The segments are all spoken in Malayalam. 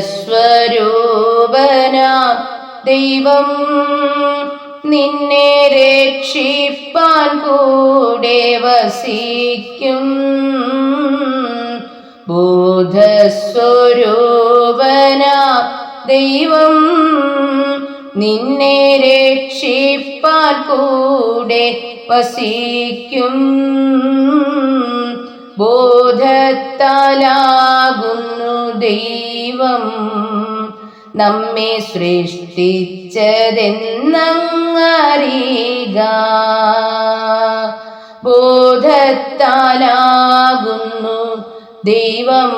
സ്വരൂപന ദൈവം. നിന്നെ രക്ഷിപ്പാൻ കൂടെ വസിക്കും. ബോധസ്വരൂപന ദൈവം. നിന്നെ രക്ഷിപ്പാൻ കൂടെ വസിക്കും. ബോധത്താലാകുന്നു ദൈവം. നമ്മെ സൃഷ്ടിച്ചതെന്നറിയുക ബോധത്താലാകുന്നു ദൈവം.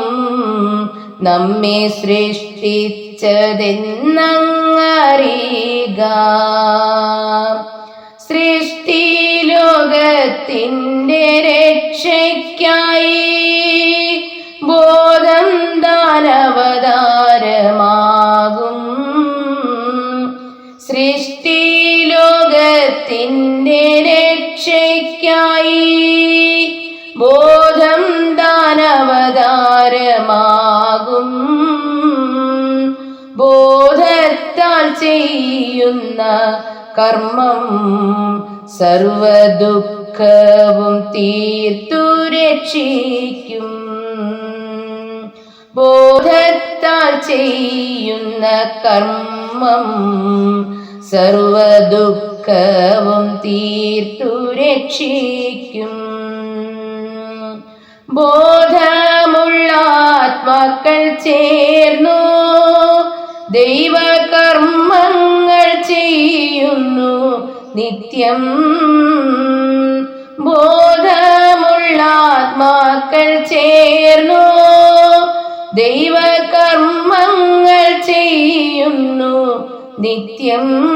നമ്മെ സൃഷ്ടിച്ചതെന്നറിയുക സൃഷ്ടിലോകത്തിന്റെ രക്ഷയ്ക്കായി ദാനവതാരമാകും ബോധത്താൽ ചെയ്യുന്ന കർമ്മം സർവദുഃഖവും തീർത്തു രക്ഷിക്കും. ബോധത്താൽ ചെയ്യുന്ന കർമ്മം സർവദുഃഖവും തീർത്തു രക്ഷിക്കും. ബോധമുള്ള ആത്മാക്കൾ ചേർന്നു. ദൈവകർമ്മങ്ങൾ ചെയ്യുന്നു നിത്യം. ബോധമുള്ള ആത്മാക്കൾ ചേർന്നു. ദൈവകർമ്മങ്ങൾ ചെയ്യുന്നു നിത്യം.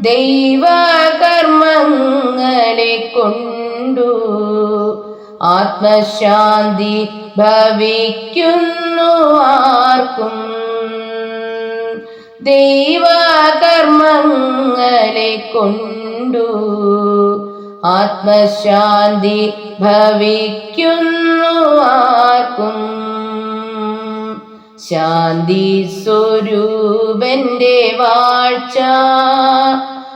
ദൈവകർമ്മങ്ങളെ കൊണ്ടു ആത്മശാന്തി ഭവിക്കുന്നു ആർക്കും. ദൈവകർമ്മങ്ങളെ കൊണ്ടു ആത്മശാന്തി ഭവിക്കുന്നു ആർക്കും. ശാന്തി സ്വരൂപന്റെ വാഴ്ച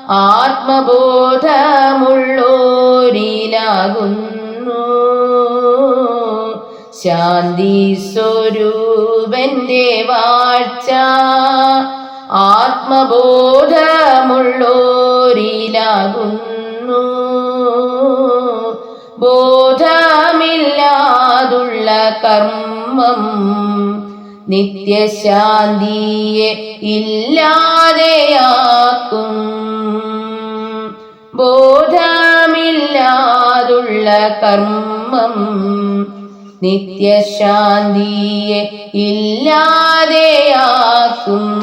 ആത്മബോധമുള്ളോരിലാകുന്നു. ശാന്തി സ്വരൂപന്റെ വാഴ്ച. ആത്മബോധമുള്ളോരിലാകുന്നു. ബോധമില്ലാതുള്ള കർമ്മം നിത്യശാന്തിയെ ഇല്ലാതെയാക്കും. ബോധമില്ലാതുള്ള കർമ്മം നിത്യശാന്തിയെ ഇല്ലാതെയാക്കും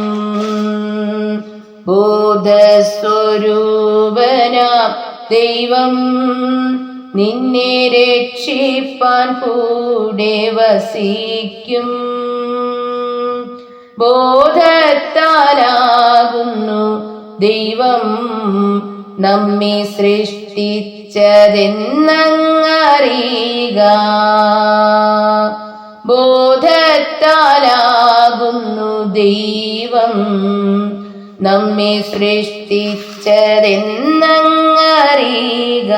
ബോധസ്വരൂപന ദൈവം. നിന്നെ രക്ഷിപ്പാൻ കൂടെ വസിക്കും. ബോധത്താലാകുന്നു ദൈവം. നമ്മെ സൃഷ്ടിച്ചതെന്നറിയുക ബോധത്താലാകുന്നു ദൈവം. നമ്മെ സൃഷ്ടിച്ചതെന്നറിയുക